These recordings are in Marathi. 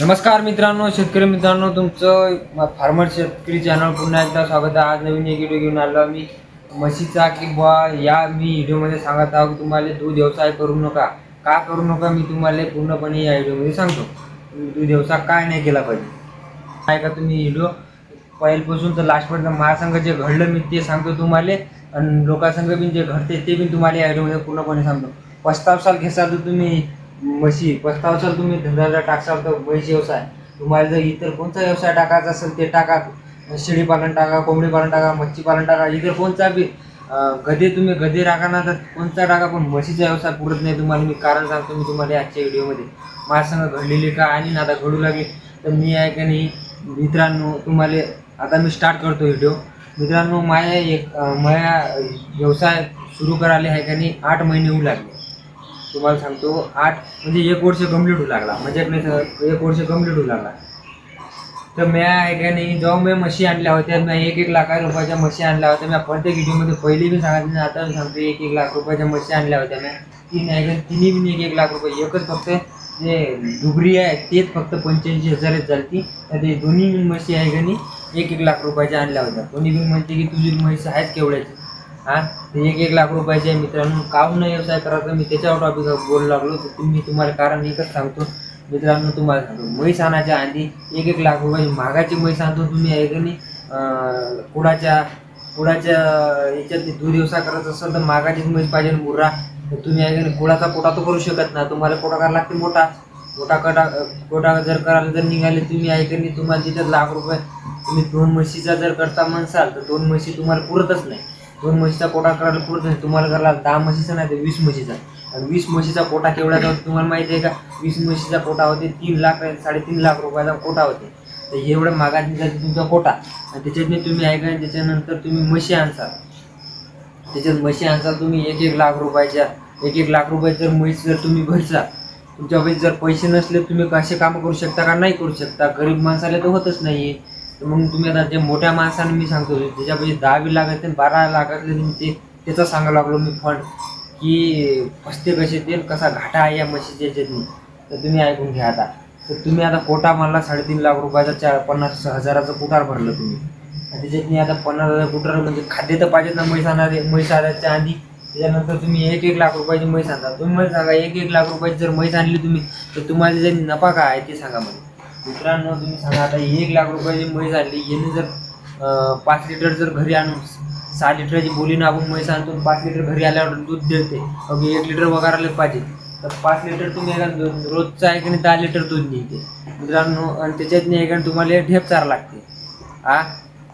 नमस्कार मित्रांनो शेतकरी मित्रांनो तुमचं फार्मर शेतकरी चॅनल पुन्हा एकदा स्वागत आहे. आज नवीन एक व्हिडिओ घेऊन आलो मी म्हशीचा किंवा या मी व्हिडिओमध्ये सांगत आहो की तुम्हाला दूध व्यवसाय करू नका. का करू नका मी तुम्हाला पूर्णपणे या व्हिडिओमध्ये सांगतो. दूध व्यवसाय काय नाही केला पाहिजे. आहे का तुम्ही व्हिडिओ पहिल्यापासून तर लास्टपर्यंत महासंघ जे घडलं मी ते सांगतो तुम्हाला. आणि लोकांसंघ बी जे घडते ते बी तुम्हाला या व्हिडिओमध्ये पूर्णपणे सांगतो. पस्तावसाल घेसाल तर तुम्ही म्हशी पस्तावसाल तुम्ही धंदा टाकसाल तर म्हशी व्यवसाय. तुम्हाला जर इतर कोणता व्यवसाय टाकायचा असेल ते टाका. शेळी पालन टाका कोंबडी पालन टाका मच्छी पालन टाका इतर कोणता बी गदे गधे तुम्ही गदे राखा ना तर कोणता टाका पण म्हशीचा व्यवसाय पुरत नाही तुम्हाला. मी कारण सांगतो मी तुम्हाला आजच्या व्हिडिओमध्ये. माझ्यासंग घडलेली का आणि आता घडू लागली तर मी आहे का नाही मित्रांनो तुम्हाला आता मी स्टार्ट करतो व्हिडिओ. मित्रांनो माया एक माझ्या माया व्यवसाय सुरू करायला आहे का नाही आठ महिने होऊ लागले. तुम्हाला सांगतो आठ म्हणजे एक वर्ष कंप्लीट होऊ लागला. म्हणजे मी एक वर्ष कंप्लीट होऊ लागला. तर मी आहे नाही जेव्हा मी म्हशी आणल्या होत्या मी एक एक लाख रुपयाच्या म्हशी आणल्या होत्या. मी प्रत्येक व्हिडिओमध्ये पहिले बी सांगितलं आता सांगतो एक एक लाख रुपयाच्या म्हशी आणल्या होत्या मी. तीन आहे तिन्ही बी एक एक लाख रुपये. एकच फक्त जे डुबरी आहे तेच फक्त पंच्याऐंशी हजारच झालती. तर ते दोन्ही बी म्हशी आहे का नाही एक एक लाख रुपयाच्या आणल्या होत्या. कोणी बी म्हणते की तुझी म्हशी आहेच केवढ्याची. हा? ते एक एक लाख रुपयाचे मित्रांनो. काहून व्यवसाय करायचा? मी त्याच्यावर टॉपिक बोलू लागलो. तर तुम्ही तुम्हाला कारण एकच सांगतो. मित्रांनो तुम्हाला सांगतो. म्हैस आणायच्या आधी एक एक लाख रुपयाची महागाची म्हैस आणतो तुम्ही ऐकणी कुडाच्या कुडाच्या याच्यात दूध व्यवसाय करायचा असेल तर महागाचीच म्हैस पाहिजे मुर्रा तर तुम्ही ऐकणी कुडाचा कोटा तर करू शकत ना. तुम्हाला कोटा करायला लागते मोठा. मोठा कटा कोटा जर करायला जर निघाले तुम्ही ऐकणी तुम्हाला तिथं लाख रुपये तुम्ही दोन म्हशीचा जर करता म्हणसाल तर दोन म्हशी तुम्हाला पुरतच नाही. दोन म्हशीचा कोटा करायला पुरत नाही. तुम्हाला करायला दहा म्हशीचा नाही तर वीस म्हशीचा. आणि वीस म्हशीचा कोटा केवढा होता तुम्हाला माहिती आहे का? वीस म्हशीचा कोटा होते तीन लाख साडेतीन लाख रुपयाचा कोटा होते. तर एवढ्या मागात जाते तुमचा कोटा. आणि त्याच्यातनी तुम्ही ऐका त्याच्यानंतर तुम्ही म्हशी आणसाल. त्याच्यात म्हशी आणसाल तुम्ही एक एक लाख रुपयाच्या एक एक लाख रुपयाची जर म्हैस जर तुम्ही भरसा तुमच्या जर पैसे नसले तुम्ही कसे कामं करू शकता का? नाही करू शकता. गरीब माणसाला तर होतच नाही आहे मग तुम्ही आता जे मोठ्या माणसाने मी सांगतो त्याच्यापैकी दहावी बी लाख बारा लाखातले ते त्याचं सांगायला लागलो मी फंड की फसते कसे ते कसा घाटा आहे या म्हशीच्या याच्यातनी तर तुम्ही ऐकून घ्या आता. तर तुम्ही आता कोटा मारला साडेतीन लाख रुपयाचा चार पन्नास हजाराचं कुटार भरलं तुम्ही. त्याच्यातनी आता पन्नास हजार कुटार म्हणजे खाद्य तर पाहिजेत ना म्हैस आणणारे म्हैस आणायच्या आधी. त्याच्यानंतर तुम्ही एक एक लाख रुपयाची म्हैस आणता. तुम्ही मला सांगा एक एक लाख रुपयाची जर म्हैस आणली तुम्ही तर तुम्हाला त्याचा नफा काय आहे ते सांगा मला. मित्रांनो तुम्ही सांगा आता एक लाख रुपयाची म्हैस आणली याने जर पाच लिटर जर घरी आणून सहा लिटरची बोलीनं आपण म्हैस आणतो पाच लिटर घरी आल्यावर दूध देते अगदी एक लिटर वगैरे पाहिजे. तर पाच लिटर तुम्ही एका दो- रोजचं आहे की नाही दहा लिटर दूध निघते मित्रांनो आणि त्याच्यात नाही एका तुम्हाला ढेप चारा लागते. आ?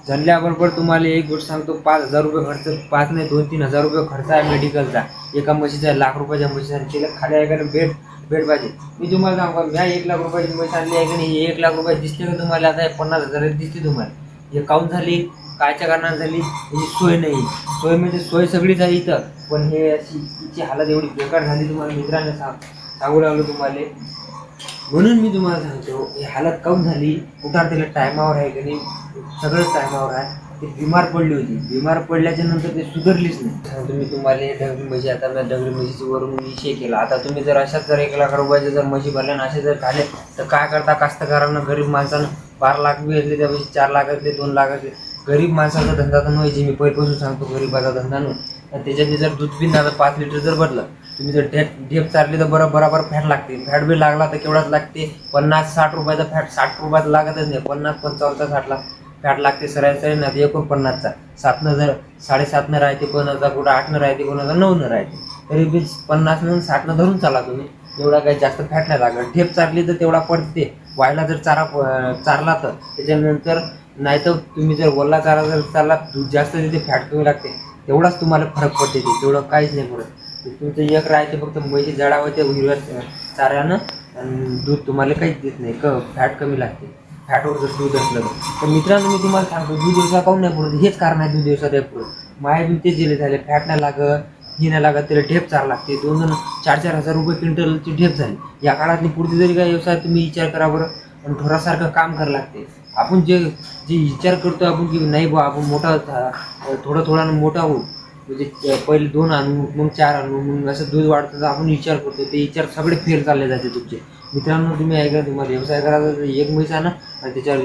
झडल्याबरोबर तुम्हाला एक गोष्ट सांगतो पाच हजार रुपये खर्च पाच नाही दोन तीन हजार रुपये खर्च आहे मेडिकलचा एका म्हशीचा लाख रुपयाच्या म्हशीसाठी तिला खाल्या आहे बेड भेट पाहिजे मी तुम्हाला सांगू का मी एक लाख रुपयाची म्हैस आणली आहे की नाही हे एक लाख रुपये दिसते का तुम्हाला? आता पन्नास हजार दिसते तुम्हाला. हे काऊन झाली? कायच्या कारणाने झाली? याची सोय नाही. सोय म्हणजे सोय सगळीच आहे इथं. पण हे अशी तिची हालत एवढी बेकार झाली तुम्हाला मित्रांना सांग सांगू लागलो तुम्हाला. म्हणून मी तुम्हाला सांगतो ही हालत काऊन झाली? कुठं त्याला टायमावर आहे की नाही? सगळंच टायमावर आहे. ते बिमार पडली होती. बिमार पडल्याच्या नंतर ते सुधारलीच नाही. सांगतो तुम्हाला डगरी म्हशी आता मी डगरी म्हशीची वरून विषय केला. आता तुम्ही जर अशाच जर एक लाख रुपयाचे जर म्हशी भरल्या आणि असे जर खाले तर काय करता? कास्तकारांना गरीब माणसानं बारा लाख बी असले त्यापेक्षा चार लाख असले दोन लाख असले. गरीब माणसाचा धंदा तर नव्हायची मी पहिल्यापासून सांगतो गरीबाचा धंदा नव्हे आणि त्याच्यात जर दूध बिन आता पाच लिटर जर भरलं तुम्ही जर ढेप ढेप चारली तर बरं बराबर फॅट लागते. फॅट बी लागला तर केवढाच लागते? पन्नास साठ रुपयाचा फॅट साठ रुपयात लागतच नाही. पन्नास पंचावन्नचा साठला. फॅट लागते सरासरी ना एकोणपन्नासचा. सातनं जर साडेसातनं राहते कोणाचा कुठं आठनं राहते कोणाचा नऊनं राहते. तरी बी पन्नासनं साठनं धरून चाला तुम्ही. एवढा काही जास्त फॅट नाही लागत. ढेप चारली तर तेवढा पडते. व्हायला जर चारा प- चारला तर. त्याच्यानंतर नाही तर तुम्ही जर वल्ला चारा जर चालला दूध जास्त तिथे फॅट कमी लागते. तेवढाच तुम्हाला फरक पडते ते. तेवढं काहीच नाही पडत. तुमचं एक राहते फक्त म्हैशी जडावं ते हिरव्या चाऱ्यानं दूध तुम्हाला काहीच देत नाही. क फॅट कमी लागते. फॅटवर जर दूध असलं तर. मित्रांनो मी तुम्हाला सांगतो दूध दिवसा काऊन नाही पुरत? हेच कारण आहे दूध दिवसात आहे पुरत. माया बी तेच दिले झाले फॅट नाही लागत हे नाही लागत त्याला ढेप चार लागते. दोन दोन चार चार हजार रुपये क्विंटलची ढेप झाली. या काळातली पुढची जरी काय व्यवसाय तुम्ही विचार करा बरं पण ढोरासारखं काम करावं लागते. आपण जे जे विचार करतो आपण की नाही बा आपण मोठा झा- थोडं थोडं मोठा होऊ. म्हणजे पहिले दोन आणू मग चार आणू मग असं दूध वाढतं तर आपण विचार करतो ते विचार सगळे फेल चालले जाते तुमचे. मित्रांनो तुम्ही ऐका तुम्हाला व्यवसाय करायचा तर एक म्हैस आणा आणि त्याच्यावर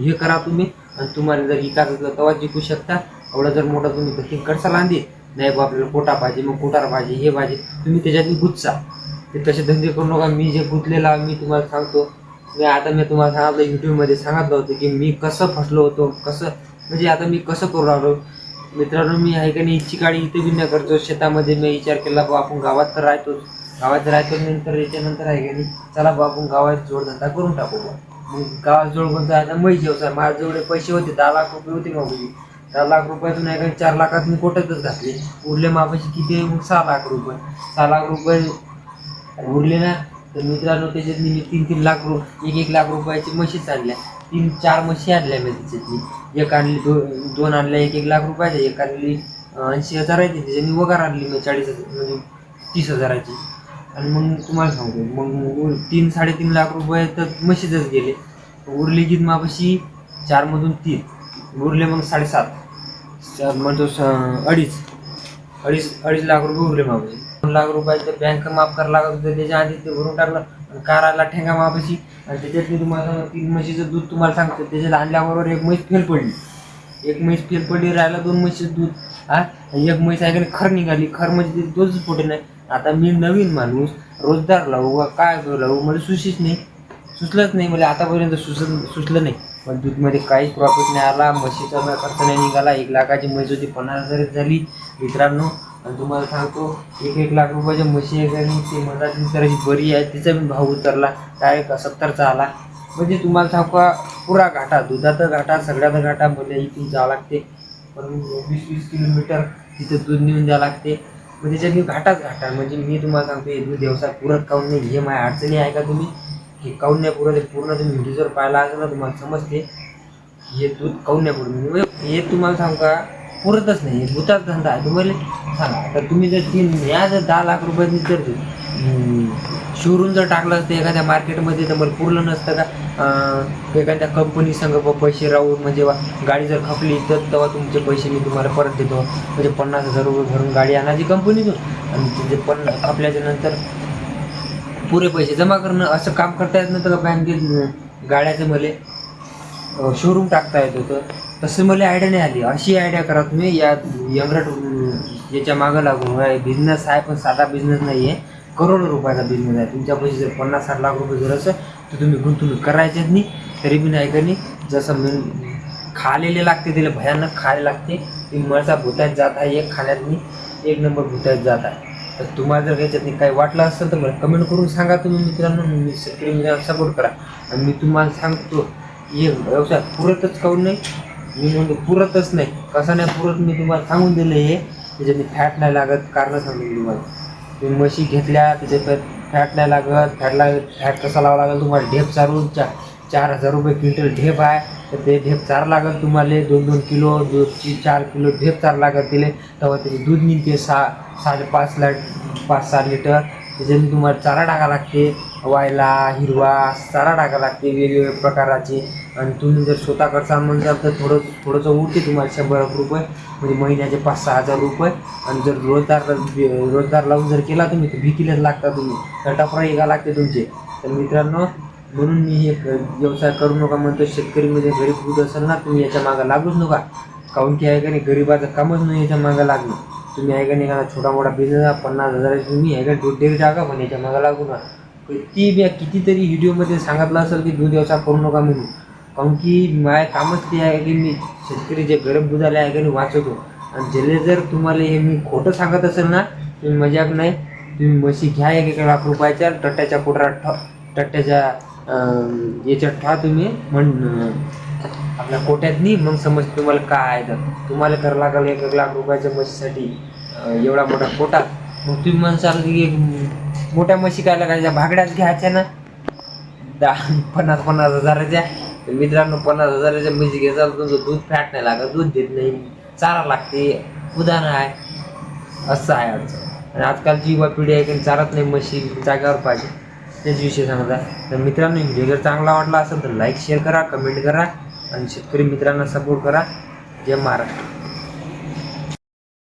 हे करा तुम्ही. आणि तुम्हाला जर विकास असला तेव्हा जिंकू शकता. एवढा जर मोठा तुम्ही कठीण कडसा लांदी. नाही बा आपल्याला कोटा पाहिजे मग कोटार पाहिजे हे पाहिजे. तुम्ही त्याच्यातली गुच्चा. ते तसे धंदे करू नका. मी जे गुंतलेला मी तुम्हाला सांगतो. मी आता मी तुम्हाला सांगितलं यूट्यूबमध्ये सांगितलं होतं की मी कसं फसलो होतो कसं म्हणजे आता मी कसं करू राहिलो? मित्रांनो मी आहे का नाही इच्छी काळी इथे बी नाही करतो. शेतामध्ये मी विचार केला बा आपण गावात तर राहतोच गावात राहतो नंतर याच्यानंतर आहे का नाही? चला बा आपण गावात जोडधंदा करून टाकू बा. मग गावात जोड कोणता आहे म्हैस व्यवसाय माझ्याजवळ पैसे होते दहा लाख रुपये होते मग दहा लाख रुपयातून आहे का चार लाखात मी कोट्यातच घातले. उरले मापाशी किती आहे? मग सहा लाख रुपये. सहा लाख रुपये उरले ना. तर मित्रांनो त्याच्यात मी तीन तीन लाख रु एक एक लाख रुपयाची म्हशीच आणल्या तीन चार म्हशी आणल्या मी त्याच्यातली एक आणली दो दोन आणल्या एक एक लाख रुपयाच्या एक आणली ऐंशी हजाराची त्याच्यानी वगार आणली मी चाळीस हजार म्हणजे तीस हजाराची. आणि मग तुम्हाला सांगतो मग उर- तीन साडेतीन लाख रुपये तर म्हशीतच गेले. उरली की मापाशी चारमधून तीन. उरले मग साडेसात. म्हणतो स- अडीच. अडीच अडीच लाख रुपये उरले मापाशी. दोन लाख रुपयाचं बँक माफ करायला लागत होतं त्याच्या आधी ते भरून टाकलं. कार आला ठेंगा मापाशी. आणि त्याच्यात मी तुम्हाला सांगतो, तीन म्हशीचं दूध तुम्हाला सांगतो. त्याच्यात आणल्याबरोबर एक म्हैस फेल पडली. एक म्हैस फेल पडली राहिला दोन म्हशीचं दूध. हा? एक म्हैस आहे की खर निघाली. खर म्हणजे ते दोनच पोटे नाही. आता मी नवीन माणूस रोजदार लावू वा काय लावू मला सुशीच नाही. सुचलंच नाही मला आतापर्यंत सुच सुचलं नाही. पण दूधमध्ये काहीच प्रॉफिट नाही आला म्हशीचा खर्च नाही निघाला. एक लाखाची म्हैस होती पन्नास हजारच झाली. मित्रांनो आणि तुम्हाला सांगतो एक एक लाख रुपयाच्या म्हशी आहे आणि ती ते मला तराची बरी आहे. तिचा पण भाव उतरला डायरेक्ट सत्तरचा आला. म्हणजे तुम्हाला सांगू का पुरा घाटा दुधाचा घाटा सगळ्याचा घाटा मला इथून जावं लागते. पण वीस वीस किलोमीटर तिथं दूध नेऊन द्यावं लागते. म्हणजे मग त्याच्यात मी घाटाच घाटा. म्हणजे मी तुम्हाला सांगतो हे दूध व्यवसाय पुरत काऊन नाही हे माझ्या अडचणी आहे का तुम्ही? हे काऊन नाही पुरत पूर्ण तुम्ही व्हिडिओ जर पाहिला असेल ना तुम्हाला समजते. हे दूध काऊन नाही पुरत? म्हणजे हे तुम्हाला सांगू का पुरतच नाही. भूताच धंदा आहे. तुम्हाला सांगा. तर तुम्ही जर तीन या जर दहा लाख रुपयांनी जर शोरूम जर टाकलं असतं एखाद्या मार्केटमध्ये तर मला पुरलं नसतं का? एखाद्या कंपनी संघ पैसे राहून म्हणजे गाडी जर खपली तर तेव्हा तुमचे पैसे मी तुम्हाला परत देतो. म्हणजे पन्नास हजार रुपये भरून गाडी आणायची कंपनीतून आणि तुझे पण खपल्याच्या नंतर पुरे पैसे जमा करणं असं काम करता येत नव्हतं का बँकेत गाड्याचं मले शोरूम टाकता येत होतं. तसं मला आयडिया नाही आली. अशी आयडिया करा तुम्ही. या यंगरट याच्या मागं लागून बिझनेस आहे पण साधा बिझनेस नाही आहे करोडो रुपयाचा बिझनेस आहे. तुमच्या पैसे जर पन्नास साठ लाख रुपये जर असेल तर तुम्ही गुंतवणूक करायचेच नाही. तरी बी नाही का नाही जसं मी खालेले लागते तिला भयानक खायला लागते. ती मळसा भुतायत जात आहे एक खाण्यात एक नंबर भुतायत जात आहे. तर तुम्हाला जर याच्यात काही वाटलं असेल तर मला कमेंट करून सांगा तुम्ही मित्रांनो. मी शेतकरी मित्रांना सपोर्ट करा. आणि मी तुम्हाला सांगतो हे व्यवसाय पुरतच काऊन नाही. मी म्हणतो पुरतच नाही. कसं नाही पुरत मी तुम्हाला सांगून दिलं हे. त्याच्याने फॅट नाही लागत कारण सांगून तुम्हाला. तुम्ही म्हशी घेतल्या त्याच्यात फॅट नाही लागत. फॅट लागत फॅट कसा लावा लागेल तुम्हाला? ढेप चारून चा चार हजार रुपये क्विंटल ढेप आहे. तर ते ढेप चार लागत तुम्हाला. दोन दोन किलो दोनची चार किलो ढेप चार लागत दिले तेव्हा त्याचे दूध निघते सहा साडेपाच लाट पाच सहा लिटर. त्याच्याने तुम्हाला चारा टाका लागते. वायला हिरवा चारा टाका लागते वेगवेगळ्या प्रकाराचे. आणि तुम्ही जर स्वतः करता म्हणसाल तर थोडं थोडंसं उरते तुम्हाला शंभर रुपये. म्हणजे महिन्याचे पाच सहा हजार रुपये. आणि जर रोजदार रोजदार लावून जर केला तुम्ही तर भीतीलाच लागता तुम्ही. तर टपरा एका लागते तुमचे. तर मित्रांनो म्हणून मी हे व्यवसाय करू नका म्हणतो. शेतकरी म्हणजे गरीब होत असेल ना तुम्ही याच्या मागं लागूच नका. काऊन की आहे का नाही गरीबाचं कामच नाही याच्या मागं लागणं. तुम्ही आहे का नाही का छोटा मोठा बिझनेस पन्नास हजार तुम्ही आहे का दूध डेअरी टाका पण याच्या मागं लागू नका. ती मी कितीतरी व्हिडिओमध्ये सांगितलं असेल की दूध व्यवसाय करू नका म्हणून. काऊन की माझं कामच ते आहे की मी शेतकरी जे गरीब दुधाला आहे का मी वाचवतो. आणि ज्याला जर तुम्हाला हे मी खोटं सांगत असेल ना तुम्ही मजाक नाही. तुम्ही म्हशी घ्या एक एक लाख रुपयाच्या टट्ट्याच्या पोटरात ठ टट्ट्याच्या याच्यात ठा तुम्ही. म्हण आपल्या कोट्यातनी मग समज तुम्हाला काय आहे तर. तुम्हाला करावं लागेल एक एक लाख रुपयाच्या म्हशीसाठी एवढा मोठा कोटा. मग तुम्ही म्हणसाल की एक मोठ्या म्हशी काय लागायच्या भागड्याच घ्यायच्या ना. दहा पन्नास पन्नास हजाराच्या. तर मित्रांनो पन्नास हजाराच्या म्हशी घ्यायचा तुमचं दूध फॅट नाही लागत दूध देत नाही. चारा लागते. उदाहरण आहे. असं आहे अडचण आणि आजकालची युवा पिढी आहे की चारत नाही म्हशी जागेवर पाहिजे. तेच विषय सांगता तर मित्रांनो व्हिडिओ जर चांगला वाटला असेल तर लाईक शेअर करा कमेंट करा. आणि शेतकरी मित्रांना सपोर्ट करा. जय महाराष्ट्र.